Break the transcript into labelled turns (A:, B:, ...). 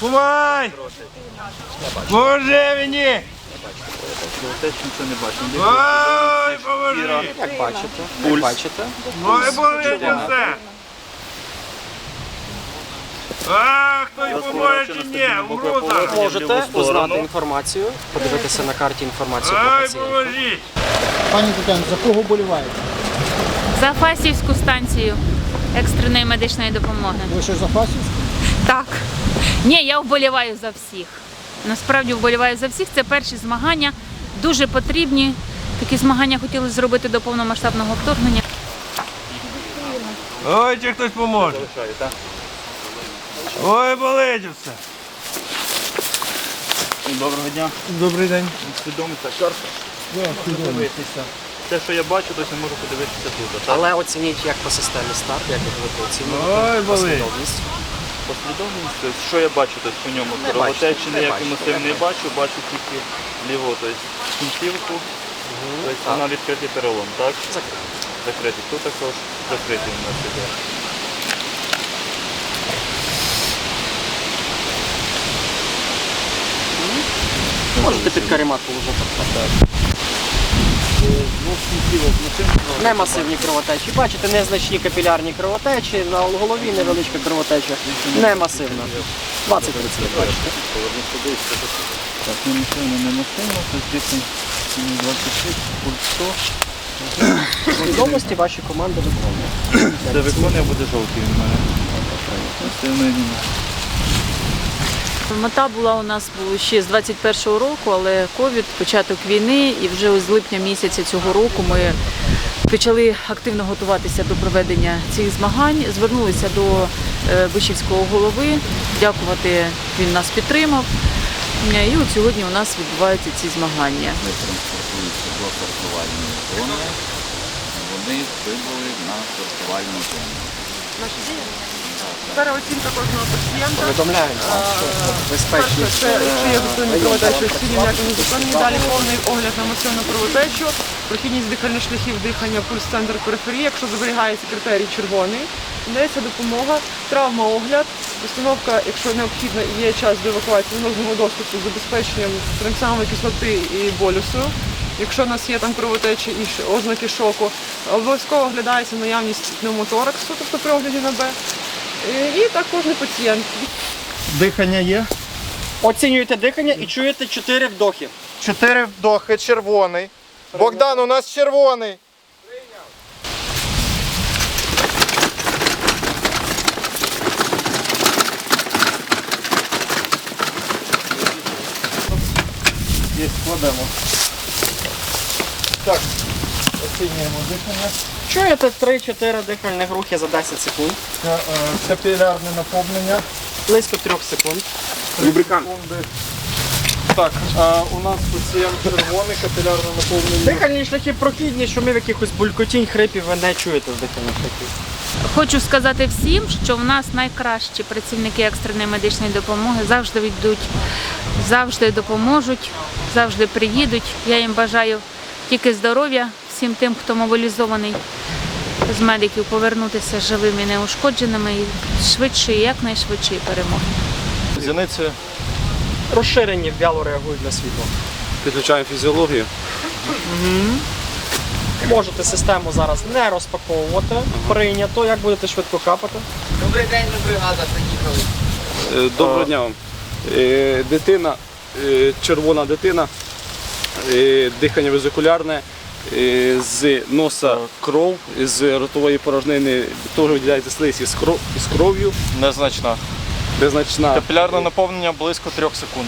A: Кумай! Поможи мені!
B: Те, що нічого не бачимо.
A: Ой, поможи!
C: Як бачите, як бачите,
A: Ой, поможи все! А, хтось поможе чи ні? Умру зараз!
C: можете узнати інформацію, подивитися на карті інформацію про
A: Ай,
C: пацієнтів.
A: поможіть!
D: Пані Тетяно, за кого боліваєте?
E: За Фасівську станцію екстреної медичної допомоги.
D: Ви що за Фасівську?
E: Так. Ні, я вболіваю за всіх. Насправді вболіваю за всіх. Це перші змагання, дуже потрібні. Такі змагання хотіли зробити до повномасштабного вторгнення.
A: Ой, чи хтось поможе! Ой, болить все!
B: Доброго дня.
A: Добрий день.
B: Свідомість карта. Подивитися. Те, що я бачу, то я можу подивитися тут. Так?
C: Але оцініть як по системі старт, як ви будете
A: Ой, болить.
C: послідовність.
B: Послідовність, що я бачу тобто, по ньому?
C: Не
B: Кровотечі
C: не
B: мотив не бачу, бачу тільки ліво, тобто кінцівку. Тобто вона відкритий перелом, так? Закритий. Тут також закритий у нас іде.
C: Можете під каремат положити. Не масивні кровотечі. Бачите, незначні капілярні кровотечі, на голові невеличка кровотеча. Не масивна. 20 бачите.
B: Так, не масивно, не масивно, тобто дійсно 26, пульс 100.
C: Відомості ваші команди виконують.
B: Де виконує буде жовтий в мене.
F: Мета була у нас ще з 21-го року, але ковід, початок війни, і вже з липня місяця цього року ми почали активно готуватися до проведення цих змагань. Звернулися до е, Вишівського голови. Дякувати, він нас підтримав. Е, І от сьогодні у нас відбуваються ці змагання.
G: Ми транспортуються до сортувальної зони. Вони прибули на сортувальну зону.
H: Переоцінка кожного пацієнта.
C: Повідомляємо вам, що безпечність.
H: це якщо є зупинні
C: е,
H: кровотечі, оцінюємо ніякі не зупинені. Далі повний огляд на масивну кровотечу, прохідність дихальних шляхів дихання, пульс, центр периферії. Якщо зберігається критерій червоний, надається допомога, травма огляд, установка, якщо необхідно і є час до евакуації венозного доступу з забезпеченням транксамової кислоти і болюсу. Якщо в нас є там кровотечі і ознаки шоку, обов'язково оглядається наявність пневмотораксу, тобто при огляді на Б. І- І так кожен пацієнт.
D: Дихання є.
C: Оцінюєте дихання і чуєте 4 вдохи.
I: Чотири вдохи, червоний. Богдан, у нас червоний.
D: Є, складемо. Так, оцінюємо дихання.
C: Чуєте 3-4 дихальних рухи за 10 секунд.
D: Е, Капілярне наповнення.
C: Близько 3 секунд.
D: Секунди. Так, е, у нас пацієнт червоний, капілярне наповнення.
C: Дихальні шляхи прохідні, шумів якихось булькотінь, хрипів ви не чуєте з дихальних шляхів.
E: Хочу сказати всім, що в нас найкращі працівники екстреної медичної допомоги завжди йдуть, завжди допоможуть, завжди приїдуть. Я їм бажаю тільки здоров'я всім тим, хто мобілізований з медиків, повернутися живими і неушкодженими і швидше, і якнайшвидшої перемоги.
I: Зіниці
C: Розширені вяло реагують на світло.
J: Підключаємо фізіологію.
C: Можете систему зараз не розпаковувати. Прийнято, як будете швидко капати.
J: Е, Доброго дня вам. Е, Дитина, е, червона дитина, дихання везикулярне, з носа кров, з ротової порожнини теж виділяється слизь із кров- із кров'ю,
I: незначна.
J: незначна.
I: Капілярне наповнення близько трьох секунд.